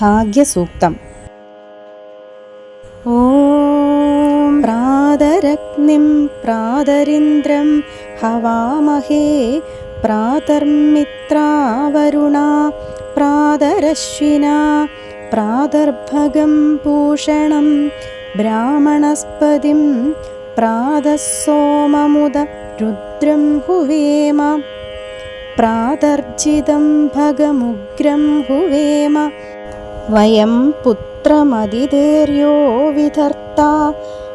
ഭാഗ്യസൂക്തം. ഓം പ്രാതരഗ്നിം പ്രാതരിന്ദ്രം ഹവാമഹേ പ്രാതർമിത്രാവരുണ പ്രാതരശ്വിന പ്രാതർഭഗം പൂഷണം ബ്രാഹ്മണസ്പതിം പ്രാതസോമമുദ രുദ്രം ഹുവേമ പ്രാതർജിതം ഭഗമുഗ്രം ഹുവേമ വയം പുത്രമതിതേര്യോ വിധർത്ത.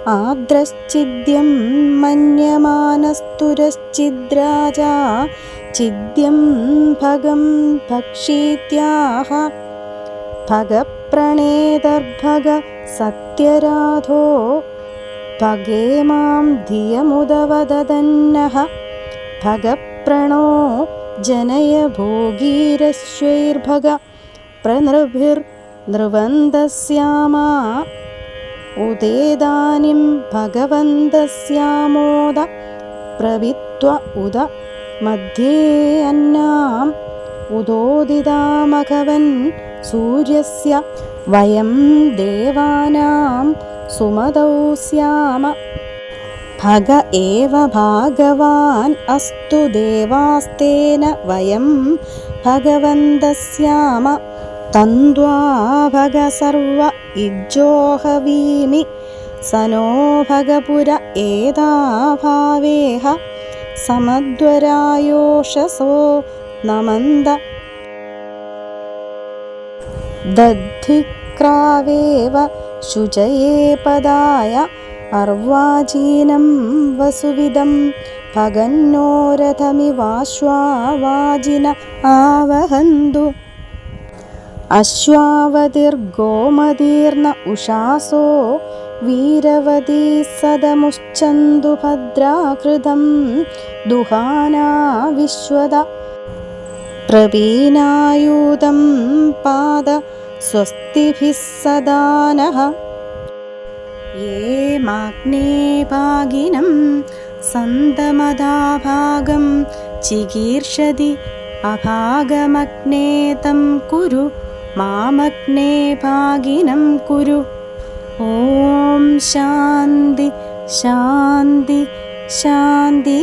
ആദ്രശ്ചിദ്യം മന്യമാനസ്തുരശ്ചിദ്രാജ. ചിദ്യം ഭഗം ഭക്ഷീത്യാഹ. ഭഗപ്രണേതർഭഗ സത്യരാധോ. ഭഗേ മാം ധിയമുദവദന്നഃ ഭഗപ്രണോ ജനയ ഭോഗീരശ്വൈർഭഗ പ്രനൃഭിർനൃവന്തസ്യാമാ ഉദേദാനിം ഭഗവന്തസ്യാമോദ പ്രവിത്വ ഉദ മധ്യേ അന്നാം ഉദോദിതാമഘവൻ സൂര്യസ്യ വയം ദേവാനാം സുമതൗ സ്യാമ ഭഗ ഏവ ഭാഗവാൻ അസ്തു ദേവാസ്തേന വയം ഭഗവന്തസ്യാമ തന്ത്വാ ഭഗ സർവ ഇജ്ജോഹവീമി സനോ ഭഗപുര ഏതാഭാവേഹ സമദ്വരായോഷസോ നമന്ത. ദദ്ധിക്രാവേവ ശുചയേ പദായ അർവാചീനം വസുവിധം ഭഗന്നോരഥമിവാശ്വാവാജിന ആവഹന്തു. अश्वावधिर्गोमदीर्न उषासो वीरवती सदमुश्चन्दुभद्राकृतं दुहाना विश्वद प्रवीणायूतं पाद स्वस्तिभिः सदा नः ये माग्ने भागिनं सन्तमदाभागं चिकीर्षति अभागमग्ने तं कुरु മാമഗ്നേ ഭാഗിനം കുരു. ഓം ശാന്തി ശാന്തി ശാന്തി.